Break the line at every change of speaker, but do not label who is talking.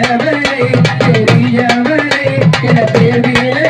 பெரியவரே பெரியவரே என பேர் வீரே.